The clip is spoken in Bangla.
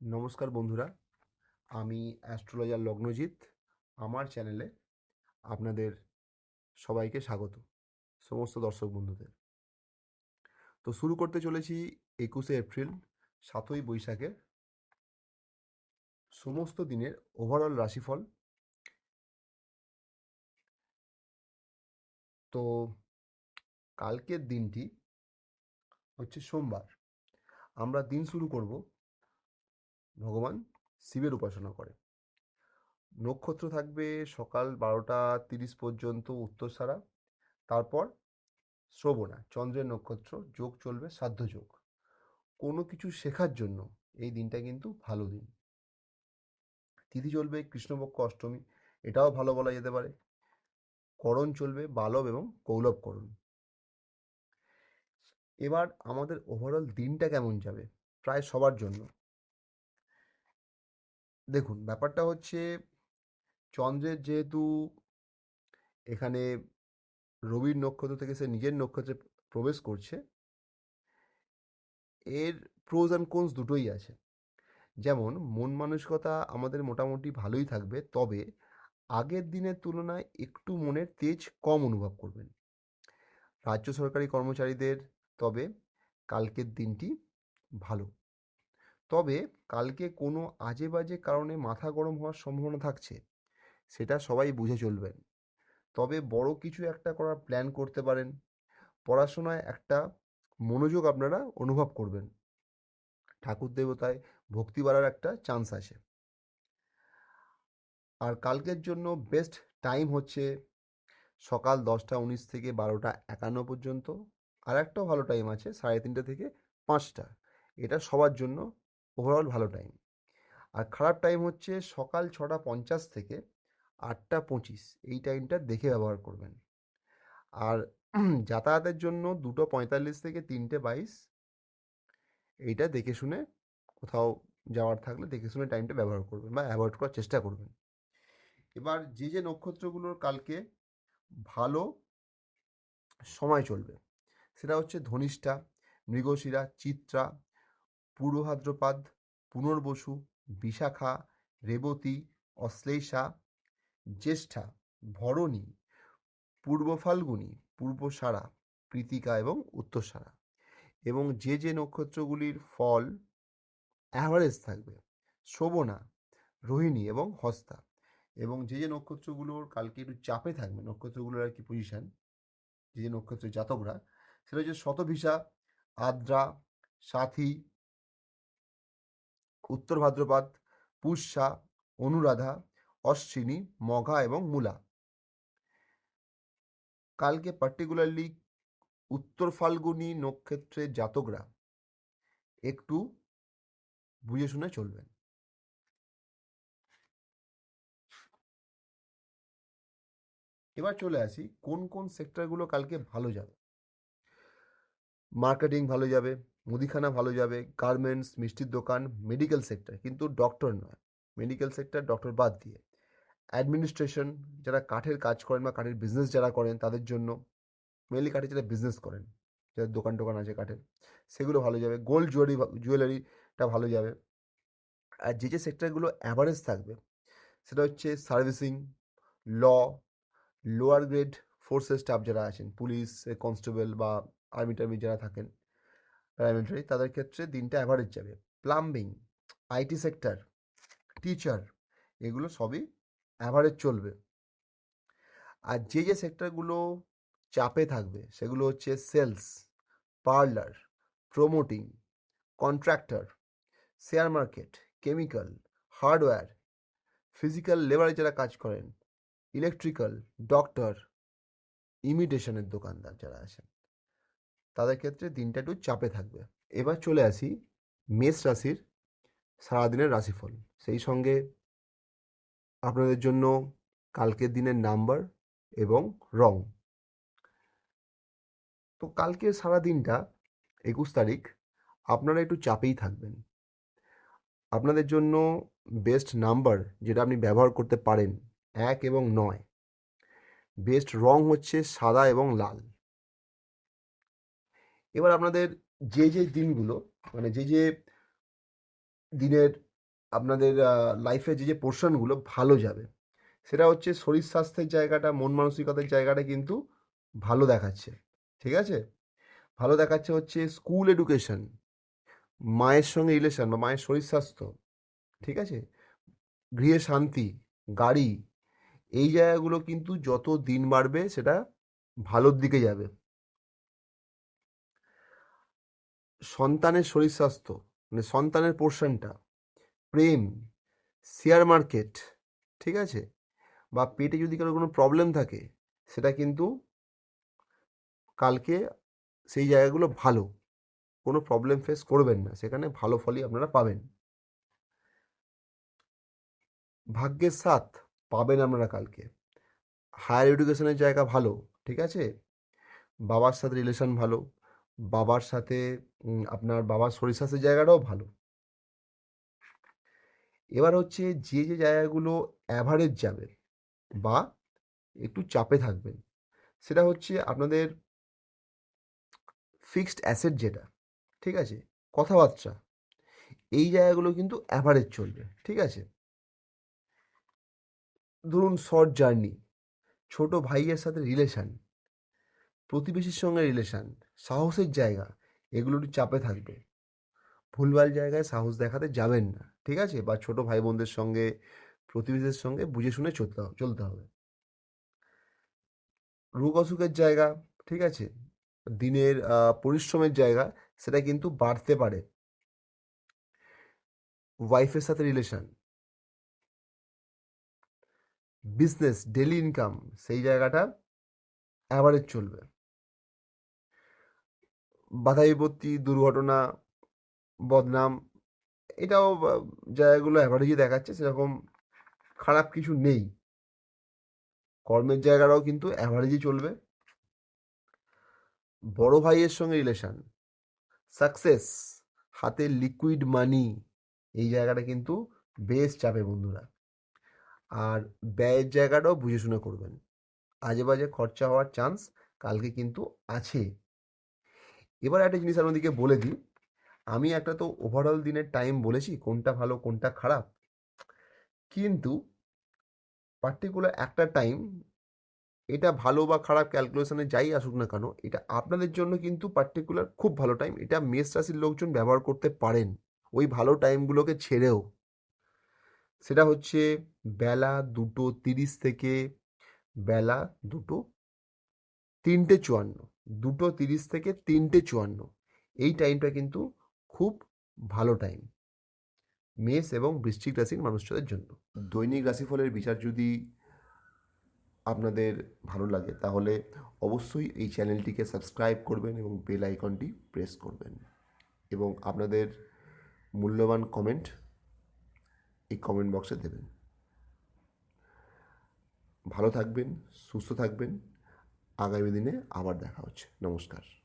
নমস্কার বন্ধুরা, আমি অ্যাস্ট্রোলজার লগ্নজিৎ। আমার চ্যানেলে আপনাদের সবাইকে স্বাগত, সমস্ত দর্শক বন্ধুদের। তো শুরু করতে চলেছি একুশে এপ্রিল, সাতই বৈশাখের। সমস্ত দিনের ওভারঅল রাশিফল। তো কালকের দিনটি হচ্ছে সোমবার। আমরা দিন শুরু করব ভগবান শিবের উপাসনা করে। নক্ষত্র থাকবে সকাল বারোটা তিরিশ পর্যন্ত উত্তরসারা তারপর শ্রবণা, চন্দ্রের নক্ষত্র, যোগ চলবে সাধ্য যোগ। কোনো কিছু শেখার জন্য এই দিনটা কিন্তু ভালো দিন। তিথি চলবে কৃষ্ণপক্ষ অষ্টমী, এটাও ভালো বলা যেতে পারে। করণ চলবে বালব এবং কৌলভ করণ এবার আমাদের ওভারঅল দিনটা কেমন যাবে? প্রায় সবার জন্য। দেখুন, ব্যাপারটা হচ্ছে চন্দ্রের যেহেতু এখানে রবির নক্ষত্র থেকে সে নিজের নক্ষত্রে প্রবেশ করছে, এর প্রোজ অ্যান্ড কোনস দুটোই আছে। যেমন, মন মানসিকতা আমাদের মোটামুটি ভালোই থাকবে, তবে আগের দিনের তুলনায় একটু মনের তেজ কম অনুভব করবেন। রাজ্য সরকারি কর্মচারীদের, তবে কালকের দিনটি ভালো। তবে কালকে কোনো আজে বাজে কারণে মাথা গরম হওয়ার সম্ভাবনা থাকছে, সেটা সবাই বুঝে চলবেন। তবে বড় কিছু একটা করার প্ল্যান করতে পারেন। পড়াশোনায় একটা মনোযোগ আপনারা অনুভব করবেন। ঠাকুর দেবতায় ভক্তি বাড়ার একটা চান্স আছে। আর কালকের জন্য বেস্ট টাইম হচ্ছে সকাল দশটা উনিশ থেকে বারোটা একান্ন পর্যন্ত। আর একটাও ভালো টাইম আছে সাড়ে তিনটে থেকে পাঁচটা। এটা সবার জন্য ওভারঅল ভালো টাইম আর খারাপ টাইম হচ্ছে সকাল ছটা পঞ্চাশ থেকে আটটা পঁচিশ। এই টাইমটা দেখে ব্যবহার করবেন। আর যাতায়াতের জন্য দুটো পঁয়তাল্লিশ থেকে তিনটে বাইশ। এইটা দেখে শুনে কোথাও যাওয়ার থাকলে দেখে শুনে টাইমটা ব্যবহার করবেন বা অ্যাভয়েড করার চেষ্টা করবেন। এবার যে যে নক্ষত্রগুলোর কালকে ভালো সময় চলবে, সেটা হচ্ছে ধনিষ্ঠা, মৃগশিরা, চিত্রা পূর্ব ভাদ্রপাদ পুনর্বসু, বিশাখা, রেবতী, অশ্লেষা, জ্যেষ্ঠা, ভরণী পূর্ব ফাল্গুনী পূর্বসারা, প্রীতিকা এবং উত্তরসারা। এবং যে যে নক্ষত্রগুলির ফল অ্যাভারেজ থাকবে, শোভনা, রোহিণী এবং হস্তা। এবং যে যে নক্ষত্রগুলোর কালকে একটু চাপে থাকবে, নক্ষত্রগুলোর আর কি পজিশান যে যে নক্ষত্রের জাতকরা, সেটা হচ্ছে শতভিসা, আদ্রা, সাথী উত্তর ভাদ্রপাত পুষ্যা, অনুরাধা, অশ্বিনী, মঘা এবং মূলা। কালকে পার্টিকুলারলি উত্তর ফাল্গুনী নক্ষত্রের জাতকরা একটু বুঝে শুনে চলবেন। এবার চলে আসি, কোন কোন সেক্টরগুলো কালকে ভালো যাবে? মার্কেটিং ভালো যাবে মুদিখানা ভালো যাবে গার্মেন্টস মিষ্টির দোকান মেডিকেল সেক্টর কিন্তু ডক্টর নয়। মেডিকেল সেক্টর ডক্টর বাদ দিয়ে। অ্যাডমিনিস্ট্রেশন যারা কাঠের কাজ করেন বা কাঠের বিজনেস যারা করেন, তাদের জন্য মেনলি কাঠের যারা বিজনেস করেন, যাদের দোকান টোকান আছে কাঠের, সেগুলো ভালো যাবে। গোল্ড জুয়েলারি জুয়েলারিটা ভালো যাবে। আর যে যে সেক্টরগুলো অ্যাভারেজ থাকবে, সেটা হচ্ছে সার্ভিসিং ল লোয়ার গ্রেড ফোর্সের স্টাফ যারা আছেন পুলিশ কনস্টেবল বা আর্মি টার্মি যারা থাকেন প্যারামিলিটারি তাদের ক্ষেত্রে দিনটা অ্যাভারেজ যাবে। প্লাম্বিং আইটি সেক্টর টিচার এগুলো সবই অ্যাভারেজ চলবে। আর যে যে সেক্টরগুলো চাপে থাকবে, সেগুলো হচ্ছে sales parlour promoting contractor share market chemical hardware physical লেবারে যারা কাজ করেন ইলেকট্রিক্যাল ডক্টর ইমিটেশনের দোকানদার যারা আছেন। তাদের ক্ষেত্রে দিনটা একটু চাপে থাকবে। এবার চলে আসি মেষ রাশির সারাদিনের রাশিফল। সেই সঙ্গে আপনাদের জন্য কালকের দিনের নাম্বার এবং রং। তো কালকের সারা দিনটা একুশ তারিখ, আপনারা একটু চাপেই থাকবেন। আপনাদের জন্য বেস্ট নাম্বার যেটা আপনি ব্যবহার করতে পারেন, এক এবং নয়। বেস্ট রং হচ্ছে সাদা এবং লাল। এবার আপনাদের যে যে দিনগুলো মানে যে যে দিনের আপনাদের লাইফে যে যে পোর্শনগুলো ভালো যাবে, সেটা হচ্ছে শরীর স্বাস্থ্যের জায়গাটা, মন মানসিকতার জায়গাটা কিন্তু ভালো দেখাচ্ছে, ঠিক আছে? ভালো দেখাচ্ছে হচ্ছে স্কুল এডুকেশন মায়ের সঙ্গে রিলেশন বা মায়ের শরীর স্বাস্থ্য, ঠিক আছে? গৃহে শান্তি, গাড়ি, এই জায়গাগুলো কিন্তু যত দিন বাড়বে সেটা ভালোর দিকে যাবে। সন্তানের শরীর স্বাস্থ্য মানে সন্তানের পোর্শনটা প্রেম শেয়ার মার্কেট ঠিক আছে? বা পেটে যদি কারও কোনো প্রবলেম থাকে, সেটা কিন্তু কালকে সেই জায়গাগুলো ভালো, কোনো প্রবলেম ফেস করবেন না, সেখানে ভালো ফলই আপনারা পাবেন। ভাগ্যের সাথ পাবেন আপনারা কালকে। হায়ার এডুকেশনের জায়গা ভালো, ঠিক আছে? বাবার সাথে রিলেশন ভালো বাবার সাথে আপনার বাবার শরীর স্বাস্থ্যের জায়গাটাও ভালো। এবার হচ্ছে যে যে জায়গাগুলো অ্যাভারেজ যাবে বা একটু চাপে থাকবেন, সেটা হচ্ছে আপনাদের ফিক্সড অ্যাসেট যেটা, ঠিক আছে? কথাবার্তা। এই জায়গাগুলো কিন্তু অ্যাভারেজ চলবে, ঠিক আছে? ধরুন শর্ট জার্নি ছোট ভাইয়ের সাথে রিলেশন প্রতিবেশীর সঙ্গে রিলেশান সাহসের জায়গা, এগুলো চাপে থাকবে। ভুলভাল জায়গায় সাহস দেখাতে যাবেন না, ঠিক আছে? বা ছোট ভাই বোনদের সঙ্গে, প্রতিবেশীদের সঙ্গে বুঝে শুনে চলতে হবে চলতে হবে। রোগ অসুখের জায়গা, ঠিক আছে? দিনের পরিশ্রমের জায়গা, সেটা কিন্তু বাড়তে পারে। ওয়াইফের সাথে রিলেশন বিজনেস ডেলি ইনকাম সেই জায়গাটা অ্যাভারেজ চলবে। বাধা বিপত্তি দুর্ঘটনা, বদনাম, এটাও জায়গাগুলো অ্যাভারেজই দেখাচ্ছে, সেরকম খারাপ কিছু নেই। কর্মের জায়গাটাও কিন্তু অ্যাভারেজই চলবে। বড় ভাইয়ের সঙ্গে রিলেশান সাকসেস হাতে লিকুইড মানি এই জায়গাটা কিন্তু বেশ চাপে বন্ধুরা। আর ব্যয়ের জায়গাটাও বুঝে শুনে করবেন। আজে বাজে খরচা হওয়ার চান্স কালকে কিন্তু আছে। এবার একটা জিনিস আপনাদেরকে বলে দিই। আমি একটা তো ওভারঅল দিনের টাইম বলেছি, কোনটা ভালো, কোনটা খারাপ। কিন্তু পার্টিকুলার একটা টাইম এটা ভালো বা খারাপ ক্যালকুলেশনে যাই আসুক না কেন, এটা আপনাদের জন্য কিন্তু পার্টিকুলার খুব ভালো টাইম এটা মেষ রাশির লোকজন ব্যবহার করতে পারেন, ওই ভালো টাইমগুলোকে ছেড়েও। সেটা হচ্ছে বেলা দুটো তিরিশ থেকে বেলা দুটো তিনটে চুয়ান্ন। দুটো তিরিশ থেকে তিনটে চুয়ান্ন। এই টাইমটা কিন্তু খুব ভালো টাইম। মেষ এবং বৃশ্চিক রাশির মানুষদের জন্য। দৈনিক রাশিফলের বিচার যদি আপনাদের ভালো লাগে, তাহলে অবশ্যই এই চ্যানেলটিকে সাবস্ক্রাইব করবেন এবং বেল আইকনটি প্রেস করবেন। এবং আপনাদের মূল্যবান কমেন্ট এই কমেন্ট বক্সে দেবেন। ভালো থাকবেন, সুস্থ থাকবেন। আগামী দিনে আবার দেখা হচ্ছে। নমস্কার।